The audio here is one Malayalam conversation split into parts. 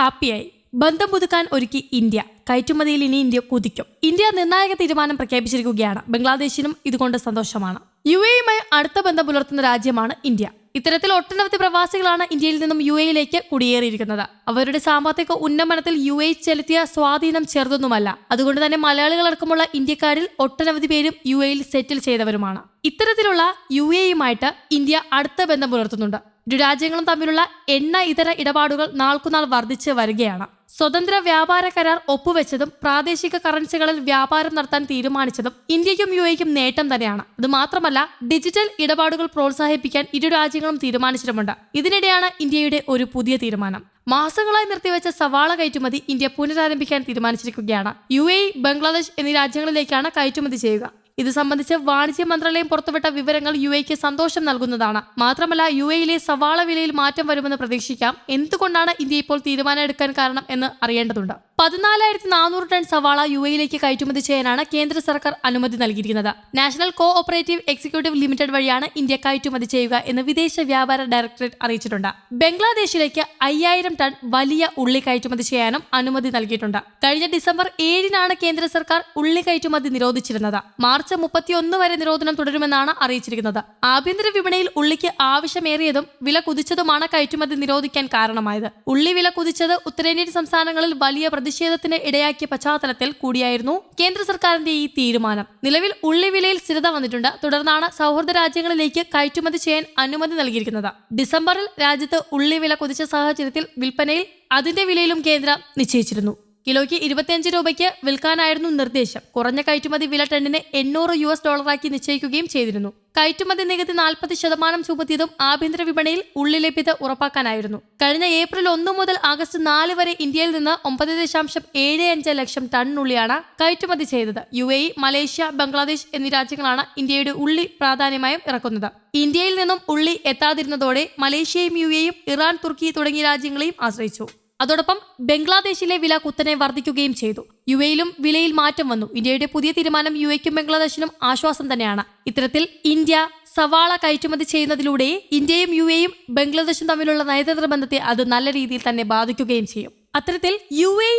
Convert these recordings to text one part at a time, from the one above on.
ഹാപ്പിയായി. ബന്ധം പുതുക്കാൻ ഒരുക്കി ഇന്ത്യ. കയറ്റുമതിയിൽ ഇനി ഇന്ത്യ കുതിക്കും. ഇന്ത്യ നിർണായക തീരുമാനം പ്രഖ്യാപിച്ചിരിക്കുകയാണ്. ബംഗ്ലാദേശിനും ഇതുകൊണ്ട് സന്തോഷമാണ്. യു എയുമായി അടുത്ത ബന്ധം പുലർത്തുന്ന രാജ്യമാണ് ഇന്ത്യ. ഇത്തരത്തിൽ ഒട്ടനവധി പ്രവാസികളാണ് ഇന്ത്യയിൽ നിന്നും യു എയിലേക്ക് കുടിയേറിയിരിക്കുന്നത്. അവരുടെ സാമ്പത്തിക ഉന്നമനത്തിൽ യു എ ചെലുത്തിയ സ്വാധീനം ചെറുതൊന്നുമല്ല. അതുകൊണ്ട് തന്നെ മലയാളികളടക്കമുള്ള ഇന്ത്യക്കാരിൽ ഒട്ടനവധി പേരും യു എയിൽ സെറ്റിൽ ചെയ്തവരുമാണ്. ഇത്തരത്തിലുള്ള യു എയുമായിട്ട് ഇന്ത്യ അടുത്ത ബന്ധം പുലർത്തുന്നുണ്ട്. ഇരു രാജ്യങ്ങളും തമ്മിലുള്ള എണ്ണ ഇതര ഇടപാടുകൾ നാൾക്കുനാൾ വർദ്ധിച്ച് വരികയാണ്. സ്വതന്ത്ര വ്യാപാര കരാർ ഒപ്പുവെച്ചതും പ്രാദേശിക കറൻസികളിൽ വ്യാപാരം നടത്താൻ തീരുമാനിച്ചതും ഇന്ത്യക്കും യു എക്കും നേട്ടം തന്നെയാണ്. അത് മാത്രമല്ല ഡിജിറ്റൽ ഇടപാടുകൾ പ്രോത്സാഹിപ്പിക്കാൻ ഇരു രാജ്യങ്ങളും തീരുമാനിച്ചിട്ടുമുണ്ട്. ഇതിനിടെയാണ് ഇന്ത്യയുടെ ഒരു പുതിയ തീരുമാനം. മാസങ്ങളായി നിർത്തിവെച്ച സവാള കയറ്റുമതി ഇന്ത്യ പുനരാരംഭിക്കാൻ തീരുമാനിച്ചിരിക്കുകയാണ്. യു എ ബംഗ്ലാദേശ് എന്നീ രാജ്യങ്ങളിലേക്കാണ് കയറ്റുമതി ചെയ്യുക. ഇത് സംബന്ധിച്ച് വാണിജ്യ മന്ത്രാലയം പുറത്തുവിട്ട വിവരങ്ങൾ യു എക്ക് സന്തോഷം നൽകുന്നതാണ്. മാത്രമല്ല യു എയിലെ സവാള വിലയിൽ മാറ്റം വരുമെന്ന് പ്രതീക്ഷിക്കാം. എന്തുകൊണ്ടാണ് ഇന്ത്യ ഇപ്പോൾ തീരുമാനമെടുക്കാൻ കാരണം എന്ന് അറിയേണ്ടതുണ്ട്. പതിനാലായിരത്തി നാനൂറ് ടൺ സവാള യു എയിലേക്ക് കയറ്റുമതി ചെയ്യാനാണ് കേന്ദ്ര സർക്കാർ അനുമതി നൽകിയിരിക്കുന്നത്. National co operative executive limited വഴിയാണ് ഇന്ത്യ കയറ്റുമതി ചെയ്യുക എന്ന് വിദേശ വ്യാപാര ഡയറക്ടറേറ്റ് അറിയിച്ചിട്ടുണ്ട്. ബംഗ്ലാദേശിലേക്ക് അയ്യായിരം ടൺ വലിയ ഉള്ളി കയറ്റുമതി ചെയ്യാനും അനുമതി നൽകിയിട്ടുണ്ട്. കഴിഞ്ഞ ഡിസംബർ ഏഴിനാണ് കേന്ദ്ര സർക്കാർ ഉള്ളി കയറ്റുമതി നിരോധിച്ചിരുന്നത്. മാർച്ച് മുപ്പത്തിയൊന്ന് വരെ നിരോധനം തുടരുമെന്നാണ് അറിയിച്ചിരിക്കുന്നത്. ആഭ്യന്തര വിപണിയിൽ ഉള്ളിക്ക് ആവശ്യമേറിയതും വില കുതിച്ചതുമാണ് കയറ്റുമതി നിരോധിക്കാൻ കാരണമായത്. ഉള്ളി വില കുതിച്ചത് ഉത്തരേന്ത്യൻ സംസ്ഥാനങ്ങളിൽ വലിയ പ്രതിഷേധത്തിന് ഇടയാക്കിയ പശ്ചാത്തലത്തിൽ കൂടിയായിരുന്നു കേന്ദ്ര സർക്കാരിന്റെ ഈ തീരുമാനം. നിലവിൽ ഉള്ളി വിലയിൽ സ്ഥിരത വന്നിട്ടുണ്ട്. തുടർന്നാണ് സൗഹൃദ രാജ്യങ്ങളിലേക്ക് കയറ്റുമതി ചെയ്യാൻ അനുമതി നൽകിയിരിക്കുന്നത്. ഡിസംബറിൽ രാജ്യത്ത് ഉള്ളി വില കുതിച്ച സാഹചര്യത്തിൽ വിൽപ്പനയിൽ അതിന്റെ വിലയിലും കേന്ദ്രം നിശ്ചയിച്ചിരുന്നു. കിലോയ്ക്ക് ഇരുപത്തിയഞ്ച് രൂപയ്ക്ക് വിൽക്കാനായിരുന്നു നിർദ്ദേശം. കുറഞ്ഞ കയറ്റുമതി വില ടണ്ണിന് എണ്ണൂറ് യു എസ് ഡോളറാക്കി നിശ്ചയിക്കുകയും ചെയ്തിരുന്നു. കയറ്റുമതി നികുതി നാൽപ്പത് ശതമാനം ചുമത്തിയതും ആഭ്യന്തര വിപണിയിൽ ഉള്ളി ലഭ്യത ഉറപ്പാക്കാനായിരുന്നു. കഴിഞ്ഞ ഏപ്രിൽ ഒന്ന് മുതൽ ആഗസ്റ്റ് നാല് വരെ ഇന്ത്യയിൽ നിന്ന് ഒമ്പത് ദശാംശം ഏഴ് അഞ്ച് ലക്ഷം ടൺ ഉള്ളിയാണ് കയറ്റുമതി ചെയ്തത്. യു എ മലേഷ്യ ബംഗ്ലാദേശ് എന്നീ രാജ്യങ്ങളാണ് ഇന്ത്യയുടെ ഉള്ളി പ്രാധാന്യമായും ഇറക്കുന്നത്. ഇന്ത്യയിൽ നിന്നും ഉള്ളി എത്താതിരുന്നതോടെ മലേഷ്യയും യു എയും ഇറാൻ തുർക്കി തുടങ്ങിയ രാജ്യങ്ങളെയും ആശ്രയിച്ചു. അതോടൊപ്പം ബംഗ്ലാദേശിലെ വില കുത്തനെ വർദ്ധിക്കുകയും ചെയ്തു. യു എയിലും വിലയിൽ മാറ്റം വന്നു. ഇന്ത്യയുടെ പുതിയ തീരുമാനം യു എക്കും ബംഗ്ലാദേശിനും ആശ്വാസം തന്നെയാണ്. ഇത്തരത്തിൽ ഇന്ത്യ സവാള കയറ്റുമതി ചെയ്യുന്നതിലൂടെ ഇന്ത്യയും യു എയും ബംഗ്ലാദേശും തമ്മിലുള്ള നയതന്ത്ര ബന്ധത്തെ അത് നല്ല രീതിയിൽ തന്നെ ബാധിക്കുകയും ചെയ്യും. അത്തരത്തിൽ യു എ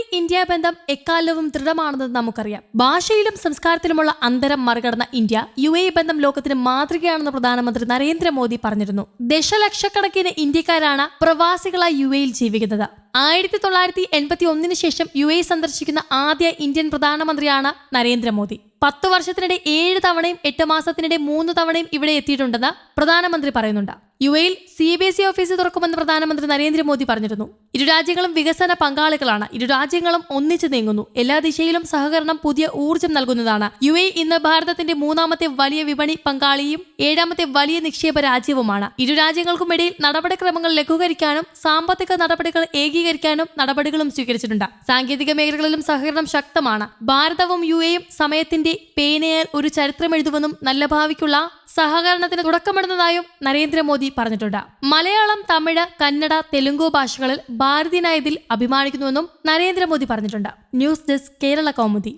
ബന്ധം എക്കാലവും ദൃഢമാണെന്ന് നമുക്കറിയാം. ഭാഷയിലും സംസ്കാരത്തിലുമുള്ള അന്തരം മറികടന്ന ഇന്ത്യ യു എ ബന്ധം ലോകത്തിന് മാതൃകയാണെന്ന് പ്രധാനമന്ത്രി നരേന്ദ്രമോദി പറഞ്ഞിരുന്നു. ദശലക്ഷക്കണക്കിന് ഇന്ത്യക്കാരാണ് പ്രവാസികളായി യു എയിൽ ജീവിക്കുന്നത് ആയിരത്തി തൊള്ളായിരത്തി എൺപത്തി ഒന്നിന് ശേഷം യു എ സന്ദർശിക്കുന്ന ആദ്യ ഇന്ത്യൻ പ്രധാനമന്ത്രിയാണ് നരേന്ദ്രമോദി. പത്തു വർഷത്തിനിടെ ഏഴ് തവണയും എട്ട് മാസത്തിനിടെ മൂന്ന് തവണയും ഇവിടെ എത്തിയിട്ടുണ്ടെന്ന് പ്രധാനമന്ത്രി പറയുന്നുണ്ട്. യു എയിൽ C B S E office തുറക്കുമെന്ന് പ്രധാനമന്ത്രി നരേന്ദ്രമോദി പറഞ്ഞിരുന്നു. ഇരു രാജ്യങ്ങളും വികസന പങ്കാളികളാണ്. ഇരു രാജ്യങ്ങളും ഒന്നിച്ചു നീങ്ങുന്നു. എല്ലാ ദിശയിലും സഹകരണം പുതിയ ഊർജം നൽകുന്നതാണ്. യു എ ഇന്ന് ഭാരതത്തിന്റെ മൂന്നാമത്തെ വലിയ വിപണി പങ്കാളിയും ഏഴാമത്തെ വലിയ നിക്ഷേപ രാജ്യവുമാണ്. ഇരു രാജ്യങ്ങൾക്കുമിടയിൽ നടപടിക്രമങ്ങൾ ലഘൂകരിക്കാനും സാമ്പത്തിക നടപടികൾ ഏകീകരിക്കാനും നടപടികളും സ്വീകരിച്ചിട്ടുണ്ട്. സാങ്കേതിക മേഖലകളിലും സഹകരണം ശക്തമാണ്. ഭാരതവും യു എയും സമയത്തിന്റെ പേനയാൽ ഒരു ചരിത്രം എഴുതുമെന്നും നല്ല ഭാവിക്കുള്ള സഹകരണത്തിന് തുടക്കമിടുന്നതായും നരേന്ദ്രമോദി പറഞ്ഞിട്ടുണ്ട്. മലയാളം തമിഴ് കന്നഡ തെലുങ്കു ഭാഷകളിൽ ഭാരതീയനായതിൽ അഭിമാനിക്കുന്നുവെന്നും നരേന്ദ്രമോദി പറഞ്ഞിട്ടുണ്ട്. News desk Kerala Kaumudi.